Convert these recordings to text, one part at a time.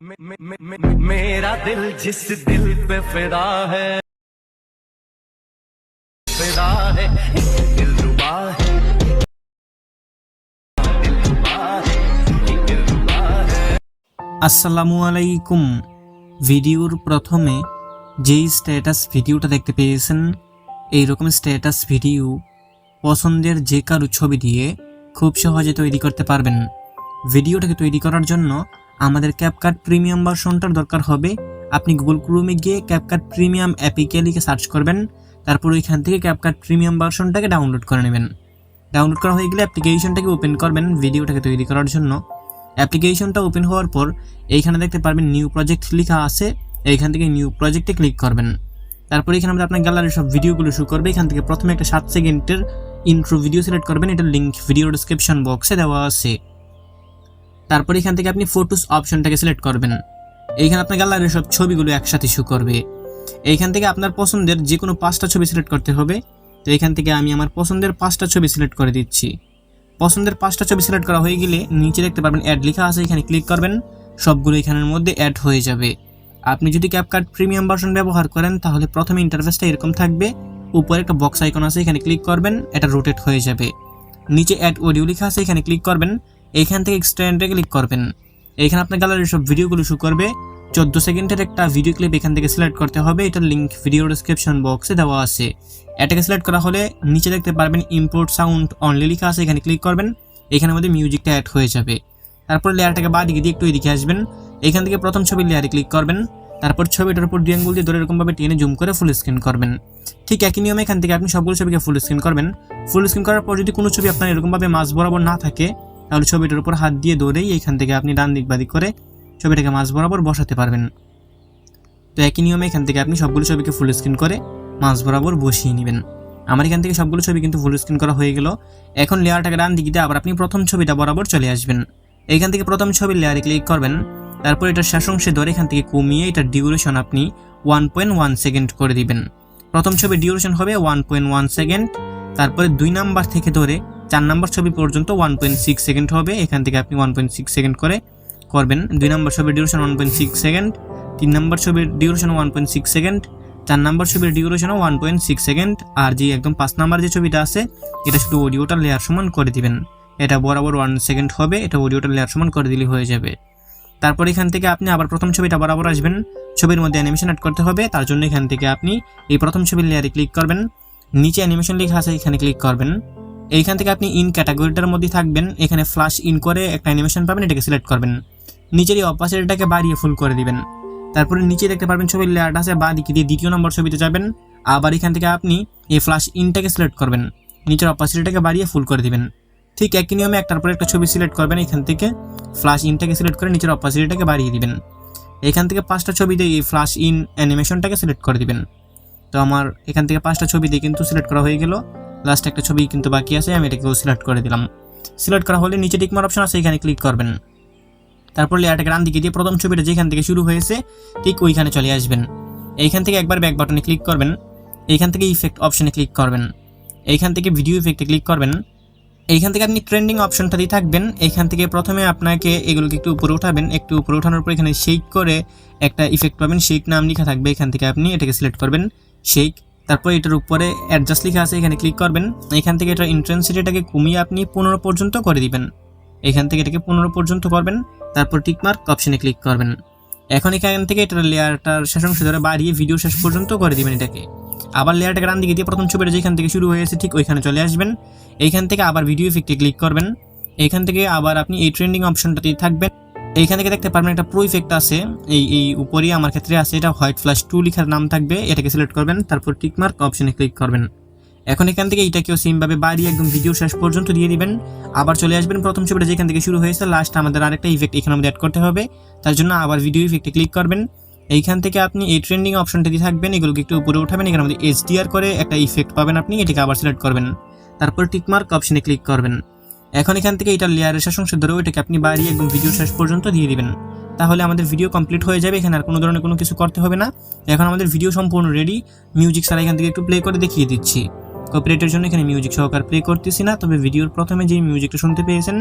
मे, मे, मे, मे, मेरा दिल जिस दिल पे फिदा है फिदा है दिल रुबा है दिल रुबा है दिल रुबा है আসসালামু আলাইকুম ভিডিওর প্রথমে যেই স্ট্যাটাস ভিডিওটা দেখতে পেয়েছেন এইরকম স্ট্যাটাস ভিডিও পছন্দের যে কারো ছবি দিয়ে খুব সহজে তৈরি করতে পারবেন ভিডিওটাকে তৈরি করার জন্য আমাদের ক্যাপকাট প্রিমিয়াম ভার্সনটার দরকার হবে। আপনি গুগল ক্রোমে গিয়ে ক্যাপকাট প্রিমিয়াম অ্যাপিকে লিখে সার্চ করবেন। তারপর ওইখান থেকে ক্যাপকাট প্রিমিয়াম ভার্সনটাকে ডাউনলোড করে নেবেন। ডাউনলোড করা হয়ে গেলে অ্যাপ্লিকেশনটাকে ওপেন করবেন ভিডিওটাকে তৈরি করার জন্য। অ্যাপ্লিকেশনটা ওপেন হওয়ার পর এইখানে দেখতে পারবেন নিউ প্রজেক্ট লেখা আছে। এইখান থেকে নিউ প্রজেক্টে ক্লিক করবেন। তারপর এখানে আমাদের আপনার গ্যালারির সব ভিডিওগুলো শুরু করবে। এখান থেকে প্রথমে একটা সাত সেকেন্ডের ইন্ট্রো ভিডিও সিলেক্ট করবেন। এটার লিঙ্ক ভিডিও ডিসক্রিপশন বক্সে দেওয়া আছে। তারপর এখান থেকে আপনি ফটোস অপশনটাকে সিলেক্ট করবেন। এইখানে আপনার গ্যালারির সব ছবিগুলো একসাথে শু করবে। এইখান থেকে আপনার পছন্দের যে কোনো পাঁচটা ছবি সিলেক্ট করতে হবে। তো এইখান থেকে আমি আমার পছন্দের পাঁচটা ছবি সিলেক্ট করে দিচ্ছি। পছন্দের পাঁচটা ছবি সিলেক্ট করা হয়ে গেলে নিচে দেখতে পারবেন অ্যাড লেখা আছে, এখানে ক্লিক করবেন। সবগুলো এখানের মধ্যে অ্যাড হয়ে যাবে। আপনি যদি ক্যাপকাট প্রিমিয়াম ভার্সন ব্যবহার করেন, তাহলে প্রথমে ইন্টারফেসটা এরকম থাকবে। উপরে একটা বক্স আইকন আছে, এখানে ক্লিক করবেন, এটা রোটেট হয়ে যাবে। নিচে অ্যাড অডিও লেখা আছে, এখানে ক্লিক করবেন। এইখান থেকে এক্সটেন্ডে ক্লিক করবেন। এইখানে আপনার গ্যালারির সব ভিডিওগুলো শু করবে। চোদ্দ সেকেন্ডের একটা ভিডিও ক্লিপ এখান থেকে সিলেক্ট করতে হবে। এটার লিঙ্ক ভিডিও ডিসক্রিপশন বক্সে দেওয়া আছে। এটাকে সিলেক্ট করা হলে নিচে দেখতে পারবেন ইম্পোর্ট সাউন্ড অনলি লেখা আছে। এখানে ক্লিক করবেন। এখানের মধ্যে মিউজিকটা অ্যাড হয়ে যাবে। তারপর লেয়ারটাকে বা দিকে দিয়ে একটু এদিকে আসবেন। এখান থেকে প্রথম ছবির লেয়ারে ক্লিক করবেন। তারপর ছবিটার উপর দুই আঙ্গুল দিয়ে ধরে এরকমভাবে টেনে জুম করে ফুল স্ক্রিন করবেন। ঠিক একই নিয়মে এখান থেকে আপনি সবগুলো ছবিকে ফুল স্ক্রিন করবেন। ফুল স্ক্রিন করার পর যদি কোনো ছবি আপনার এরকমভাবে মাঝ বরাবর না থাকে তাহলে ছবিটার উপর হাত দিয়ে ধরেই এখান থেকে আপনি ডান দিক বাদিক করে ছবিটাকে মাঝ বরাবর বসাতে পারবেন। তো একই নিয়মে এখান থেকে আপনি সবগুলো ছবিকে ফুল স্ক্রিন করে মাঝ বরাবর বসিয়ে নেবেন। আমার এখান থেকে সবগুলো ছবি কিন্তু ফুল স্ক্রিন করা হয়ে গেল। এখন লেয়ারটাকে ডান দিকে আবার আপনি প্রথম ছবিটা বরাবর চলে আসবেন। এইখান থেকে প্রথম ছবির লেয়ারে ক্লিক করবেন। তারপর এটার শেষ অংশে ধরে এখান থেকে কমিয়ে এটার ডিউরেশন আপনি ওয়ান পয়েন্ট ওয়ান সেকেন্ড করে দিবেন। প্রথম ছবির ডিউরেশন হবে ওয়ান পয়েন্ট ওয়ান সেকেন্ড তারপরে দুই নাম্বার থেকে ধরে চার নম্বর ছবি পর্যন্ত ওয়ান পয়েন্ট সিক্স সেকেন্ড হবে। এখান থেকে আপনি ওয়ান পয়েন্ট সিক্স সেকেন্ড করে করবেন। দুই নম্বর ছবির duration one point six second তিন নাম্বার ছবির duration one point six second চার নাম্বার ছবির ডিউরেশনও ওয়ান পয়েন্ট সিক্স সেকেন্ড আর যে একদম পাঁচ নাম্বার যে ছবিটা আছে, এটা শুধু অডিওটা লেয়ার সমান করে দিবেন। এটা বরাবর ওয়ান সেকেন্ড হবে, এটা অডিওটা লেয়ার সমান করে দিলে হয়ে যাবে। তারপর এখান থেকে আপনি আবার প্রথম ছবিটা বরাবর আসবেন। ছবির মধ্যে অ্যানিমেশন অ্যাড করতে হবে, তার জন্য এখান থেকে আপনি এই প্রথম ছবির লেয়ারে ক্লিক করবেন। নিচে অ্যানিমেশন লেখা আছে, এখানে ক্লিক করবেন। এইখান থেকে আপনি ইন ক্যাটাগরিটার মধ্যে থাকবেন, এখানে ফ্লাশ ইন করে একটা অ্যানিমেশন পাবেন, এটাকে সিলেক্ট করবেন। নিচের এই অপাসিটিটাকে বাড়িয়ে ফুল করে দিবেন। তারপরে নিচে দেখতে পারবেন ছবির লেয়ারটা আছে বা দিকে দিয়ে দ্বিতীয় নম্বর ছবিতে যাবেন। আবার এখান থেকে আপনি এই ফ্লাশ ইনটাকে সিলেক্ট করবেন। নিচের অপাসিটিটাকে বাড়িয়ে ফুল করে দিবেন। ঠিক একই নিয়মে একটার পর একটা ছবি সিলেক্ট করবেন, এখান থেকে ফ্লাশ ইনটাকে সিলেক্ট করে নিচের অপাসিটিটাকে বাড়িয়ে দিবেন। এখান থেকে পাঁচটা ছবিতে এই ফ্লাশ ইন অ্যানিমেশনটাকে সিলেক্ট করে দিবেন। তো আমার এখান থেকে পাঁচটা ছবিতে কিন্তু সিলেক্ট করা হয়ে গেল। লাস্ট একটা ছবি কিন্তু বাকি আছে, আমি এটাকেও সিলেক্ট করে দিলাম। সিলেক্ট করা হলে নিচে টিকমার অপশন আছে, এখানে ক্লিক করবেন। তারপর লেয়ারটাকে ডান দিকে দিয়ে প্রথম ছবিটা যেখান থেকে শুরু হয়েছে, ঠিক ওইখানে চলে আসবেন। এইখান থেকে একবার ব্যাক বাটনে ক্লিক করবেন, এইখান থেকে ইফেক্ট অপশনে ক্লিক করবেন। এইখান থেকে ভিডিও ইফেক্টে ক্লিক করবেন। এইখান থেকে আপনি ট্রেন্ডিং অপশনটা দিয়ে থাকবেন, এইখান থেকে প্রথমে আপনাকে এগুলোকে একটু উপরে উঠাবেন, একটু উপরে উঠানোর পর এখানে শেক করে একটা ইফেক্ট পাবেন শেক নাম লেখা থাকবে, এখান থেকে আপনি এটাকে সিলেক্ট করবেন শেক তারপর এটার উপরে অ্যাডজাস্ট লেখা আছে, এখানে ক্লিক করবেন। এখান থেকে এটার ইন্টেন্সিটিটাকে কমিয়ে আপনি পনেরো পর্যন্ত করে দিবেন। এখান থেকে এটাকে পনেরো পর্যন্ত করবেন, তারপর টিকমার্ক অপশানে ক্লিক করবেন। এখন এখান থেকে এটার লেয়ারটার শেষ অংশ ধরে বাড়িয়ে ভিডিও শেষ পর্যন্ত করে দিবেন এটাকে। আবার লেয়ারটাকে ডান দিকে দিয়ে প্রথম ছবিটা যেখান থেকে শুরু হয়েছে ঠিক ওইখানে চলে আসবেন। এইখান থেকে আবার ভিডিও ইফেক্টে ক্লিক করবেন। এইখান থেকে আবার আপনি এই ট্রেন্ডিং অপশনটাতেই থাকবেন। এইখান থেকে দেখতে পারবেন একটা প্রো ইফেক্ট আছে। এই এই উপরেই আমার ক্ষেত্রে আছে এটা হোয়াইট ফ্ল্যাশ টু লেখার নাম থাকবে। এটাকে সিলেক্ট করবেন, তারপর টিকমার্ক অপশনে ক্লিক করবেন। এখন এখান থেকে এইটাকেও সেমভাবে বাড়িয়ে একদম ভিডিও শেষ পর্যন্ত দিয়ে দিবেন। আবার চলে আসবেন প্রথম ছবিটা যেখান থেকে শুরু হয়েছে লাস্ট আমাদের আরেকটা ইফেক্ট এখানে আমাদের অ্যাড করতে হবে। তার জন্য আবার ভিডিও ইফেক্টে ক্লিক করবেন। এইখান থেকে আপনি এই ট্রেন্ডিং অপশনটা দিয়ে থাকবেন, এগুলোকে একটু উপরে উঠাবেন। এখানে আমাদের এইচডিআর করে একটা ইফেক্ট পাবেন আপনি, এটাকে আবার সিলেক্ট করবেন। তারপর টিকমার্ক অপশনে ক্লিক করবেন। এখন এখান থেকে এটা লেয়ারের শেষ অংশ ধরেও এটাকে আপনি বাড়িয়ে একদম ভিডিও শেষ পর্যন্ত দিয়ে দিবেন। তাহলে আমাদের ভিডিও কমপ্লিট হয়ে যাবে, এখানে আর কোনো ধরনের কোনো কিছু করতে হবে না। এখন আমাদের ভিডিও সম্পূর্ণ রেডি মিউজিক ছাড়া এখান থেকে একটু প্লে করে দেখিয়ে দিচ্ছি। কপিরাইটের জন্য এখানে মিউজিক সহকার প্লে করতেছি না, তবে ভিডিওর প্রথমে যে মিউজিকটা শুনতে পেয়েছেন,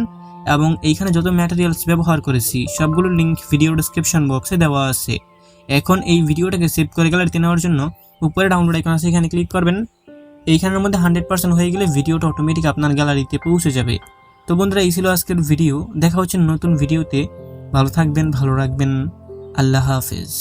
এবং এইখানে যত ম্যাটেরিয়ালস ব্যবহার করেছি সবগুলোর লিঙ্ক ভিডিও ডিসক্রিপশন বক্সে দেওয়া আছে। এখন এই ভিডিওটাকে সেভ করে গ্যালারিতে নেওয়ার জন্য উপরে ডাউনলোড আইকন আছে, এখানে ক্লিক করবেন। এইখানের মধ্যে হান্ড্রেড পার্সেন্ট হয়ে গেলে ভিডিওটা অটোমেটিক আপনার গ্যালারিতে পৌঁছে যাবে। তো বন্ধুরা, এই ছিল আজকের ভিডিও দেখা হচ্ছে নতুন ভিডিওতে ভালো থাকবেন, ভালো রাখবেন। আল্লাহ হাফেজ।